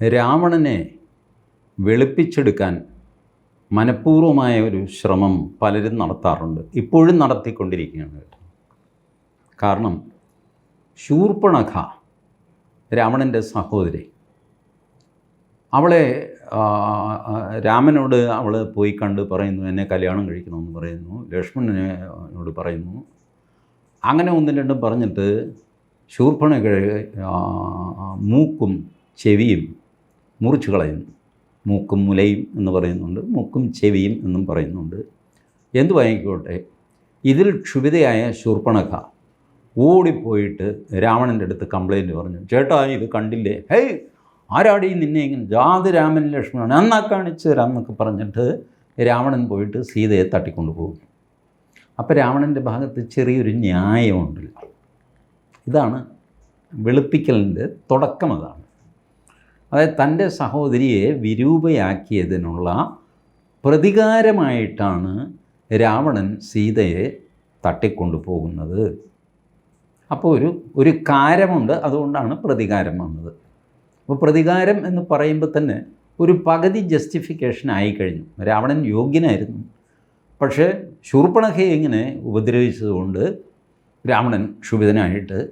രാവണനെ വെളുപ്പിച്ചെടുക്കാൻ മനഃപൂർവമായ ഒരു ശ്രമം പലരും നടത്താറുണ്ട്. ഇപ്പോഴും നടത്തിക്കൊണ്ടിരിക്കുകയാണ് കേട്ടോ. കാരണം ശൂർപ്പണഖ രാവണന്റെ സഹോദരി. അവളെ രാമനോട് അവൾ പോയി കണ്ട് പറയുന്നു എന്നെ കല്യാണം കഴിക്കണമെന്ന് പറയുന്നു ലക്ഷ്മണനോട് പറയുന്നു. അങ്ങനെ ഒന്നും രണ്ടും പറഞ്ഞിട്ട് ശൂർപ്പണ മൂക്കും ചെവിയും മുറിച്ചു കളയുന്നു മൂക്കും മുലയും എന്ന് പറയുന്നുണ്ട്. മൂക്കും ചെവിയും എന്നും പറയുന്നുണ്ട്. എന്തു വാങ്ങിക്കോട്ടെ? ഇതിൽ ക്ഷുഭിതയായ ശൂർപ്പണഖ ഓടിപ്പോയിട്ട് രാവണന്റെ അടുത്ത് കംപ്ലൈന്റ് പറഞ്ഞു ചേട്ടാ ഇത് കണ്ടില്ലേ? ഹേയ് ആരാടി നിന്നെ ഇങ്ങനെ ജാതി രാമൻ ലക്ഷ്മണൻ എന്നാ കാണിച്ചു തരാം എന്നൊക്കെ പറഞ്ഞിട്ട് രാവണൻ പോയിട്ട് സീതയെ തട്ടിക്കൊണ്ടു പോകും അപ്പോൾ രാവണന്റെ ഭാഗത്ത് ചെറിയൊരു ന്യായമുണ്ടല്ലോ ഇതാണ് വെളുപ്പിക്കലിന്റെ തുടക്കം അതാണ്. അതായത് തന്റെ സഹോദരിയെ വിരൂപയാക്കിയതിനുള്ള പ്രതികാരമായിട്ടാണ് രാവണൻ സീതയെ തട്ടിക്കൊണ്ടുപോകുന്നത്. അപ്പോൾ ഒരു ഒരു കാരമുണ്ട് അതുകൊണ്ടാണ് പ്രതികാരം വന്നത്. അപ്പോൾ പ്രതികാരം എന്ന് പറയുമ്പോൾ തന്നെ ഒരു പകുതി ജസ്റ്റിഫിക്കേഷൻ ആയിക്കഴിഞ്ഞു. രാവണൻ യോഗ്യനായിരുന്നു. പക്ഷേ ശൂർപ്പണഖയെ ഇങ്ങനെ ഉപദ്രവിച്ചതുകൊണ്ട് രാവണൻ ക്ഷുഭിതനായിട്ട്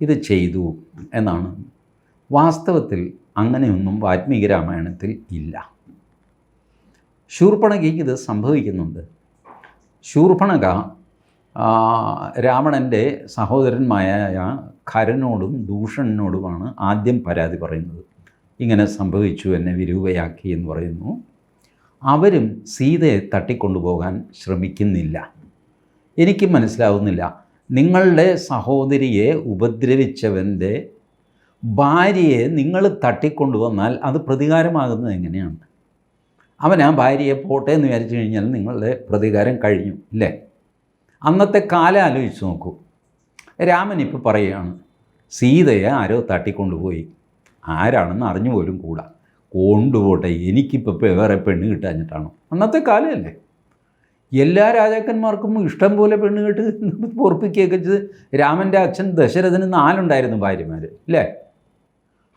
ഇത് ചെയ്തു എന്നാണ് വാസ്തവത്തിൽ അങ്ങനെയൊന്നും വാൽമീകി രാമായണത്തിൽ ഇല്ല. ശൂർപ്പണകയ്ക്ക് ഇത് സംഭവിക്കുന്നുണ്ട്. ശൂർപ്പണക രാവണന്റെ സഹോദരന്മാരായ ഖരനോടും ദൂഷണനോടുമാണ് ആദ്യം പരാതി പറയുന്നത്. ഇങ്ങനെ സംഭവിച്ചു എന്നെ വിരൂപയാക്കി എന്ന് പറയുന്നു. അവരും സീതയെ തട്ടിക്കൊണ്ടുപോകാൻ ശ്രമിക്കുന്നില്ല. എനിക്ക് മനസ്സിലാവുന്നില്ല. നിങ്ങളുടെ സഹോദരിയെ ഉപദ്രവിച്ചവന്റെ ഭാര്യയെ നിങ്ങൾ തട്ടിക്കൊണ്ടുവന്നാൽ അത് പ്രതികാരമാകുന്നത് എങ്ങനെയാണ്? അവൻ ആ ഭാര്യയെ പോട്ടെ എന്ന് വിചാരിച്ചു കഴിഞ്ഞാൽ നിങ്ങളുടെ പ്രതികാരം കഴിഞ്ഞു ഇല്ലേ? അന്നത്തെ കാലം ആലോചിച്ച് നോക്കൂ. രാമൻ ഇപ്പോൾ പറയുകയാണ് സീതയെ ആരോ തട്ടിക്കൊണ്ടുപോയി. ആരാണെന്ന് അറിഞ്ഞു പോലും കൂടാ. കൊണ്ടുപോട്ടെ എനിക്കിപ്പോൾ വേറെ പെണ്ണ് കിട്ടാഞ്ഞിട്ടാണോ? അന്നത്തെ കാലമല്ലേ. എല്ലാ രാജാക്കന്മാർക്കും ഇഷ്ടം പോലെ പെണ്ണ് കേട്ട് പൊറപ്പിക്കുകയൊക്കെ ചെയ്ത് രാമന്റെ അച്ഛൻ ദശരഥന് നാലുണ്ടായിരുന്നു ഭാര്യമാർ അല്ലേ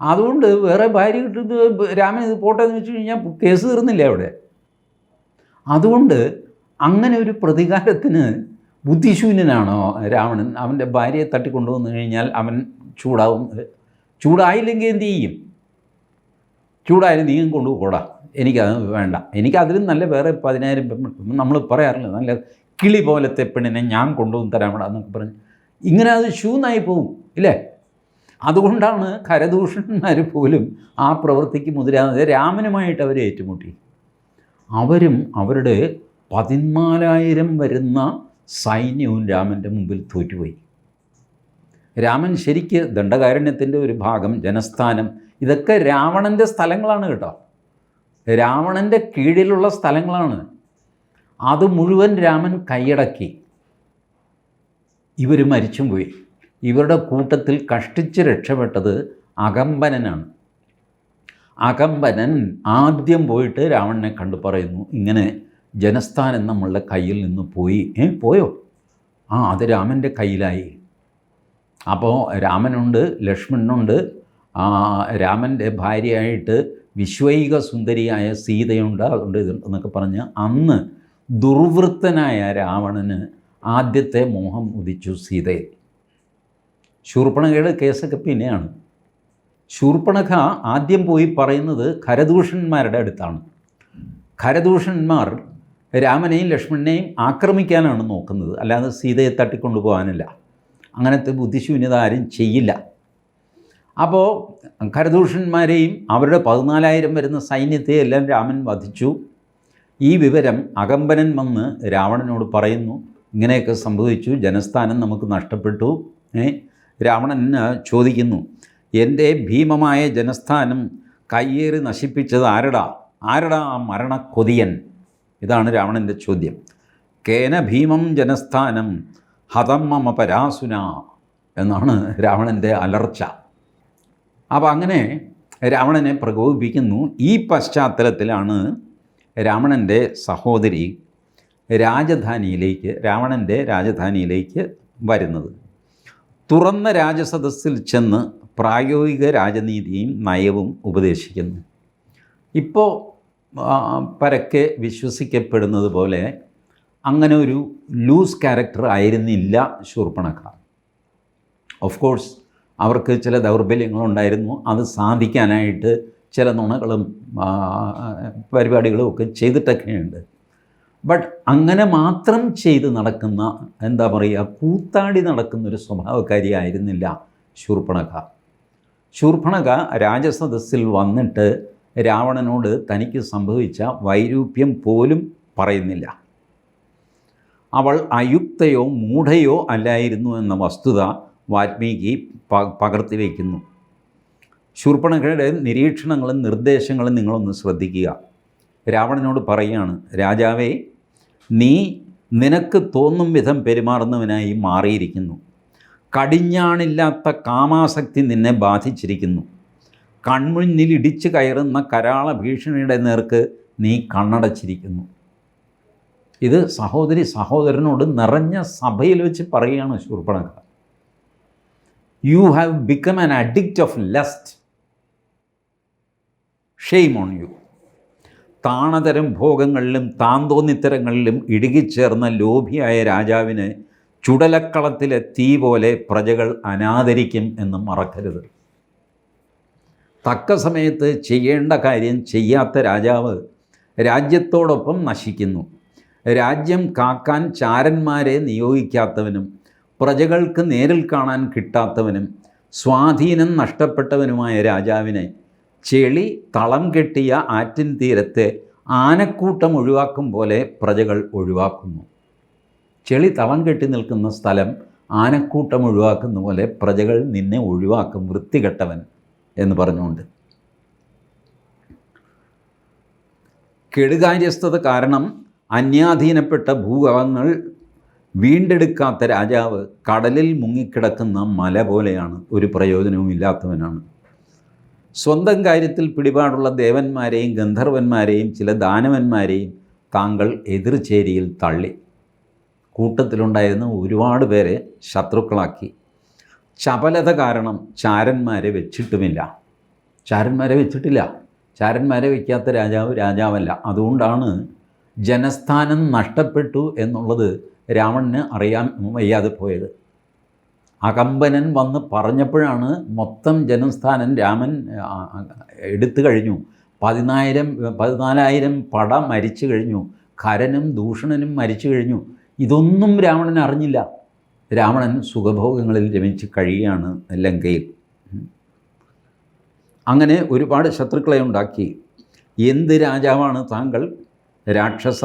അതുകൊണ്ട് വേറെ ഭാര്യ കിട്ടുന്നത് രാമൻ ഇത് പോട്ടെ എന്ന് വെച്ച് കഴിഞ്ഞാൽ കേസ് തീർന്നില്ല അവിടെ. അതുകൊണ്ട് അങ്ങനെ ഒരു പ്രതികാരത്തിന് ബുദ്ധിശൂന്യനാണോ രാവണൻ അവന്റെ ഭാര്യയെ തട്ടിക്കൊണ്ടുവന്നു കഴിഞ്ഞാൽ അവൻ ചൂടാവും ചൂടായില്ലെങ്കിൽ എന്ത് ചെയ്യും? ചൂടായാലും നീയും കൊണ്ടുപോടാ. എനിക്കത് വേണ്ട. എനിക്കതിലും നല്ല വേറെ പതിനായിരം നമ്മൾ പറയാറില്ല നല്ല കിളി പോലത്തെ പെണ്ണിനെ ഞാൻ കൊണ്ടുവന്ന് തരാമടാ എന്നൊക്കെ പറഞ്ഞ് ഇങ്ങനെ അത് ഷൂന്നായി പോവും ഇല്ലേ? അതുകൊണ്ടാണ് കരദൂഷണന്മാർ പോലും ആ പ്രവൃത്തിക്ക് മുതിരാതെ രാമനുമായിട്ട് അവർ ഏറ്റുമുട്ടി. അവരും അവരുടെ പതിനാലായിരം വരുന്ന സൈന്യവും രാമന്റെ മുമ്പിൽ തോറ്റുപോയി. രാമൻ ശരിക്ക് ദണ്ഡകാരണ്യത്തിന്റെ ഒരു ഭാഗം ജനസ്ഥാനം ഇതൊക്കെ രാവണന്റെ സ്ഥലങ്ങളാണ് കേട്ടോ. രാവണന്റെ കീഴിലുള്ള സ്ഥലങ്ങളാണ്. അത് മുഴുവൻ രാമൻ കൈയടക്കി. ഇവർ മരിച്ചും പോയി. ഇവരുടെ കൂട്ടത്തിൽ കഷ്ടിച്ച് രക്ഷപ്പെട്ടത് അകമ്പനനാണ്. അകമ്പനൻ ആദ്യം പോയിട്ട് രാവണനെ കണ്ടു പറയുന്നു ഇങ്ങനെ ജനസ്ഥാനം നമ്മളുടെ കയ്യിൽ നിന്ന് പോയി. ഏ പോയോ? ആ അത് രാമന്റെ കയ്യിലായി. അപ്പോൾ രാമനുണ്ട് ലക്ഷ്മണനുണ്ട്. രാമന്റെ ഭാര്യയായിട്ട് വിശ്വൈക സുന്ദരിയായ സീതയുണ്ട് അതുകൊണ്ട് ഇതുണ്ട് എന്നൊക്കെ പറഞ്ഞ് അന്ന് ദുർവൃത്തനായ രാവണന് ആദ്യത്തെ മോഹം ഉദിച്ചു സീതയിൽ ശൂർപ്പണഖയുടെ കേസൊക്കെ പിന്നെയാണ്. ശൂർപ്പണഖ ആദ്യം പോയി പറയുന്നത് ഖരദൂഷന്മാരുടെ അടുത്താണ്. ഖരദൂഷന്മാർ രാമനെയും ലക്ഷ്മണനെയും ആക്രമിക്കാനാണ് നോക്കുന്നത്. അല്ലാതെ സീതയെ തട്ടിക്കൊണ്ടുപോകാനില്ല അങ്ങനത്തെ ബുദ്ധിശൂന്യത ആരും ചെയ്യില്ല. അപ്പോൾ ഖരദൂഷന്മാരെയും അവരുടെ പതിനാലായിരം വരുന്ന സൈന്യത്തെ എല്ലാം രാമൻ വധിച്ചു. ഈ വിവരം അകമ്പനൻ വന്ന് രാവണനോട് പറയുന്നു. ഇങ്ങനെയൊക്കെ സംഭവിച്ചു. ജനസ്ഥാനം നമുക്ക് നഷ്ടപ്പെട്ടു. ഏ? രാവണൻ ആ, ചോദിക്കുന്നു എന്റെ ഭീമമായ ജനസ്ഥാനം കയ്യേറി നശിപ്പിച്ചത് ആരടാ? ആരടാ ആ മരണക്കൊതിയൻ? ഇതാണ് രാവണന്റെ ചോദ്യം. കേന ഭീമം ജനസ്ഥാനം ഹതം മമ പരാസുന എന്നാണ് രാവണന്റെ അലർച്ച. അപ്പോൾ അങ്ങനെ രാവണനെ പ്രകോപിപ്പിക്കുന്നു. ഈ പശ്ചാത്തലത്തിലാണ് രാവണന്റെ സഹോദരി രാജധാനിയിലേക്ക് രാവണന്റെ രാജധാനിയിലേക്ക് വരുന്നത്. തുറന്ന രാജസദസ്സിൽ ചെന്ന് പ്രായോഗിക രാജനീതിയും നയവും ഉപദേശിക്കുന്നു. ഇപ്പോൾ പരക്കെ വിശ്വസിക്കപ്പെടുന്നത് പോലെ അങ്ങനെ ഒരു ലൂസ് ക്യാരക്ടർ ആയിരുന്നില്ല ശൂർപ്പണക്കാർ. ഓഫ് കോഴ്സ് അവർക്ക് ചില ദൗർബല്യങ്ങളുണ്ടായിരുന്നു. അത് സാധിക്കാനായിട്ട് ചില നുണകളും പരിപാടികളും ഒക്കെ ചെയ്തിട്ടൊക്കെയുണ്ട്. ബട്ട് അങ്ങനെ മാത്രം ചെയ്ത് നടക്കുന്ന എന്താ പറയുക കൂത്താടി നടക്കുന്നൊരു സ്വഭാവക്കാരി ആയിരുന്നില്ല ശൂർപ്പണക ശൂർപ്പണക രാജസദസ്സിൽ വന്നിട്ട് രാവണനോട് തനിക്ക് സംഭവിച്ച വൈരൂപ്യം പോലും പറയുന്നില്ല. അവൾ അയുക്തയോ മൂഢയോ അല്ലായിരുന്നു എന്ന വസ്തുത വാൽമീകി പ പകർത്തി വയ്ക്കുന്നു ശൂർപ്പണകയുടെ നിരീക്ഷണങ്ങളും നിർദ്ദേശങ്ങളും നിങ്ങളൊന്ന് ശ്രദ്ധിക്കുക. രാവണനോട് പറയുകയാണ് രാജാവേ നീ നിനക്ക് തോന്നും വിധം പെരുമാറുന്നവനായി മാറിയിരിക്കുന്നു. കടിഞ്ഞാണില്ലാത്ത കാമാസക്തി നിന്നെ ബാധിച്ചിരിക്കുന്നു. കൺമുന്നിൽ ഇടിച്ചു കയറുന്ന കരാള ഭീഷണിയുടെ നേർക്ക് നീ കണ്ണടച്ചിരിക്കുന്നു. ഇത് സഹോദരി സഹോദരനോട് നിറഞ്ഞ സഭയിൽ വെച്ച് പറയുകയാണ് ശൂർപ്പണക്കാർ. You have become an addict of lust shame on you താണതരം ഭോഗങ്ങളിലും താന്തോന്നിത്തരങ്ങളിലും ഇടുകിച്ചേർന്ന ലോഭിയായ രാജാവിന് ചുടലക്കളത്തിലെ തീ പോലെ പ്രജകൾ അനാദരിക്കും എന്ന് മറക്കരുത്. തക്ക സമയത്ത് ചെയ്യേണ്ട കാര്യം ചെയ്യാത്ത രാജാവ് രാജ്യത്തോടൊപ്പം നശിക്കുന്നു. രാജ്യം കാക്കാൻ ചാരന്മാരെ നിയോഗിക്കാത്തവനും പ്രജകൾക്ക് നേരിൽ കാണാൻ കിട്ടാത്തവനും സ്വാധീനം നഷ്ടപ്പെട്ടവനുമായ രാജാവിനെ ചെളി തളം കെട്ടിയ ആറ്റിൻ തീരത്തെ ആനക്കൂട്ടം ഒഴിവാക്കും പോലെ പ്രജകൾ ഒഴിവാക്കുന്നു. ചെളി തളം കെട്ടി നിൽക്കുന്ന സ്ഥലം ആനക്കൂട്ടം ഒഴിവാക്കുന്ന പോലെ പ്രജകൾ നിന്നെ ഒഴിവാക്കും വൃത്തികെട്ടവൻ എന്ന് പറഞ്ഞുകൊണ്ട്. കെടുകാര്യസ്ഥത കാരണം അന്യാധീനപ്പെട്ട ഭൂഭാഗങ്ങൾ വീണ്ടെടുക്കാത്ത രാജാവ് കടലിൽ മുങ്ങിക്കിടക്കുന്ന മല പോലെയാണ് ഒരു പ്രയോജനവും ഇല്ലാത്തവനാണ്. സ്വന്തം കാര്യത്തിൽ പിടിപാടുള്ള ദേവന്മാരെയും ഗന്ധർവന്മാരെയും ചില ദാനവന്മാരെയും താങ്കൾ എതിർചേരിയിൽ തള്ളി. കൂട്ടത്തിലുണ്ടായിരുന്ന ഒരുപാട് പേരെ ശത്രുക്കളാക്കി. ചപലത കാരണം ചാരന്മാരെ വെച്ചിട്ടുമില്ല. ചാരന്മാരെ വെച്ചിട്ടില്ല. ചാരന്മാരെ വയ്ക്കാത്ത രാജാവ് രാജാവല്ല. അതുകൊണ്ടാണ് ജനസ്ഥാനം നഷ്ടപ്പെട്ടു എന്നുള്ളത് രാവണന് അറിയാൻ വയ്യാതെ പോയത്. അകമ്പനൻ വന്ന് പറഞ്ഞപ്പോഴാണ് മൊത്തം ജനസ്ഥാനം രാമൻ എടുത്തു കഴിഞ്ഞു. പതിനായിരം പതിനാലായിരം പട മരിച്ചു കഴിഞ്ഞു. കരനും ദൂഷണനും മരിച്ചു കഴിഞ്ഞു. ഇതൊന്നും രാവണൻ അറിഞ്ഞില്ല. രാവണൻ സുഖഭോഗങ്ങളിൽ രമിച്ച് കഴിയുകയാണ് ലങ്കയിൽ. അങ്ങനെ ഒരുപാട് ശത്രുക്കളെ ഉണ്ടാക്കി. എന്ത് രാജാവാണ് താങ്കൾ? രാക്ഷസ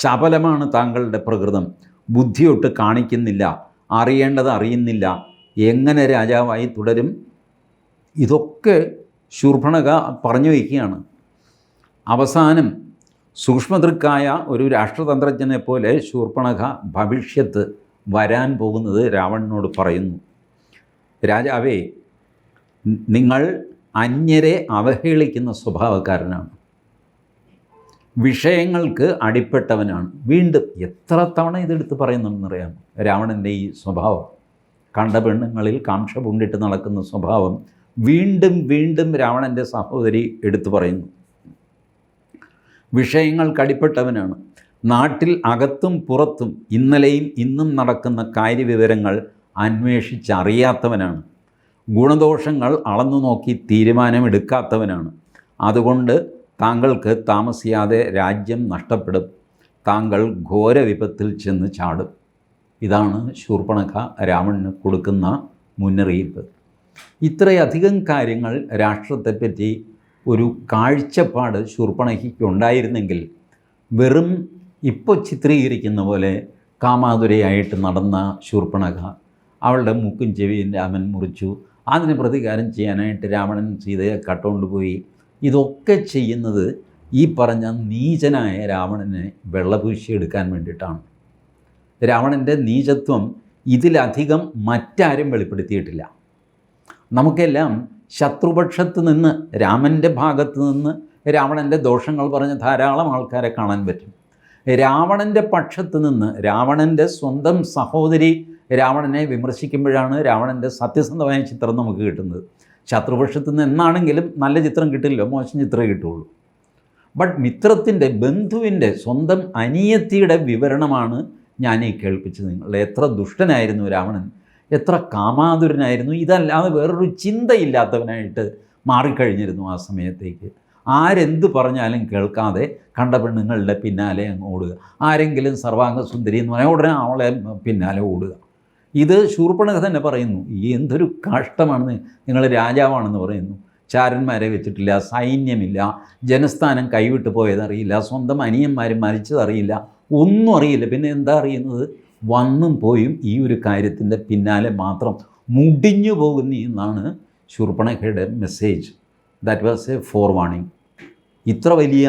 ചപലമാണ് താങ്കളുടെ പ്രകൃതം. ബുദ്ധിയൊട്ട് കാണിക്കുന്നില്ല. അറിയേണ്ടത് അറിയുന്നില്ല. എങ്ങനെ രാജാവായി തുടരും? ഇതൊക്കെ ശൂർഭണക പറഞ്ഞു വയ്ക്കുകയാണ്. അവസാനം സൂക്ഷ്മദൃക്കായ ഒരു രാഷ്ട്രതന്ത്രജ്ഞനെ പോലെ ശൂർപ്പണക ഭവിഷ്യത്ത് വരാൻ പോകുന്നത് രാവണനോട് പറയുന്നു. രാജാവേ നിങ്ങൾ അന്യരെ അവഹേളിക്കുന്ന സ്വഭാവക്കാരനാണ്. വിഷയങ്ങൾക്ക് അടിപ്പെട്ടവനാണ്. വീണ്ടും എത്ര തവണ ഇതെടുത്ത് പറയുന്നുണ്ടെന്നറിയാം രാവണന്റെ ഈ സ്വഭാവം കണ്ട പെണ്ണുങ്ങളിൽ കാംക്ഷ പൂണ്ടിട്ട് നടക്കുന്ന സ്വഭാവം വീണ്ടും വീണ്ടും രാവണന്റെ സഹോദരി എടുത്തു പറയുന്നു. വിഷയങ്ങൾക്ക് അടിപ്പെട്ടവനാണ്. നാട്ടിൽ അകത്തും പുറത്തും ഇന്നലെയും ഇന്നും നടക്കുന്ന കാര്യവിവരങ്ങൾ അന്വേഷിച്ചറിയാത്തവനാണ്. ഗുണദോഷങ്ങൾ അളന്നു നോക്കി തീരുമാനമെടുക്കാത്തവനാണ്. അതുകൊണ്ട് താങ്കൾക്ക് താമസിയാതെ രാജ്യം നഷ്ടപ്പെടും. താങ്കൾ ഘോര വിപത്തിൽ ചെന്ന് ചാടും. ഇതാണ് ശൂർപ്പണഖ രാവണന് കൊടുക്കുന്ന മുന്നറിയിപ്പ്. ഇത്രയധികം കാര്യങ്ങൾ രാഷ്ട്രത്തെപ്പറ്റി ഒരു കാഴ്ചപ്പാട് ശൂർപ്പണഖയ്ക്ക് ഉണ്ടായിരുന്നെങ്കിൽ വെറും ഇപ്പോൾ ചിത്രീകരിക്കുന്ന പോലെ കാമാതുരയായിട്ട് നടന്ന ശൂർപ്പണഖ അവളുടെ മൂക്കും ചെവിയും രാമൻ മുറിച്ചു. അതിന് പ്രതികാരം ചെയ്യാനായിട്ട് രാവണൻ സീതയെ കട്ടുകൊണ്ടുപോയി ഇതൊക്കെ ചെയ്യുന്നത് ഈ പറഞ്ഞ നീചനായ രാവണനെ വെള്ളപൂശി എടുക്കാൻ വേണ്ടിയിട്ടാണ്. രാവണന്റെ നീചത്വം ഇതിലധികം മറ്റാരും വെളിപ്പെടുത്തിയിട്ടില്ല. നമുക്കെല്ലാം ശത്രുപക്ഷത്ത് നിന്ന് രാമന്റെ ഭാഗത്ത് നിന്ന് രാവണന്റെ ദോഷങ്ങൾ പറഞ്ഞ ധാരാളം ആൾക്കാരെ കാണാൻ പറ്റും. രാവണന്റെ പക്ഷത്ത് നിന്ന് രാവണന്റെ സ്വന്തം സഹോദരി രാവണനെ വിമർശിക്കുമ്പോഴാണ് രാവണന്റെ സത്യസന്ധമായ ചിത്രം നമുക്ക് കിട്ടുന്നത്. ശത്രുപക്ഷത്തു നിന്ന് എന്നാണെങ്കിലും നല്ല ചിത്രം കിട്ടില്ല മോശം ചിത്രമേ കിട്ടുള്ളൂ. ബട്ട് മിത്രത്തിന്റെ ബന്ധുവിന്റെ സ്വന്തം അനിയത്തിയുടെ വിവരണമാണ് ഞാൻ ഈ കേൾപ്പിച്ചത് നിങ്ങൾ എത്ര ദുഷ്ടനായിരുന്നു രാവണൻ. എത്ര കാമാതുരനായിരുന്നു ഇതല്ലാതെ വേറൊരു ചിന്തയില്ലാത്തവനായിട്ട് മാറിക്കഴിഞ്ഞിരുന്നു ആ സമയത്തേക്ക്. ആരെന്ത് പറഞ്ഞാലും കേൾക്കാതെ കണ്ട പെണ്ണുങ്ങളുടെ പിന്നാലെ അങ്ങ് ഓടുക. ആരെങ്കിലും സർവാംഗ സുന്ദരി എന്ന് പറഞ്ഞാൽ ഉടനെ അവളെ പിന്നാലെ ഓടുക. ഇത് ശൂർപ്പണക തന്നെ പറയുന്നു. എന്തൊരു കഷ്ടമാണ് നിങ്ങൾ രാജാവാണെന്ന് പറയുന്നു. ചാരന്മാരെ വെച്ചിട്ടില്ല സൈന്യമില്ല ജനസ്ഥാനം കൈവിട്ട് പോയതറിയില്ല സ്വന്തം അനിയന്മാർ മരിച്ചതറിയില്ല ഒന്നും അറിയില്ല. പിന്നെ എന്താ അറിയുന്നത്? വന്നും പോയും ഈ ഒരു കാര്യത്തിന്റെ പിന്നാലെ മാത്രം മുടിഞ്ഞു പോകുന്നു എന്നാണ് ശൂർപ്പണഖയുടെ message that was a forewarning ഇത്ര വലിയ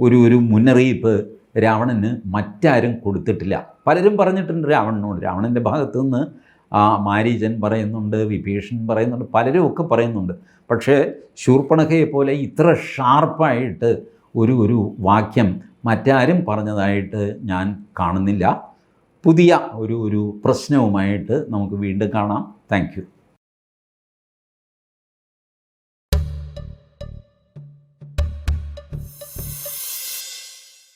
ഒരു ഒരു മുന്നറിയിപ്പ് രാവണന് മറ്റാരും കൊടുത്തിട്ടില്ല. പലരും പറഞ്ഞിട്ടുണ്ട് രാവണനോട്. രാവണന്റെ ഭാഗത്തു നിന്ന് ആ മാരീചൻ പറയുന്നുണ്ട് വിഭീഷൺ പറയുന്നുണ്ട് പലരും ഒക്കെ പറയുന്നുണ്ട്. പക്ഷേ ശൂർപ്പണഖയെ പോലെ ഇത്ര ഷാർപ്പായിട്ട് ഒരു ഒരു വാക്യം മറ്റാരും പറഞ്ഞതായിട്ട് ഞാൻ കാണുന്നില്ല. പുതിയ ഒരു ഒരു പ്രശ്നവുമായിട്ട് നമുക്ക് വീണ്ടും കാണാം. താങ്ക്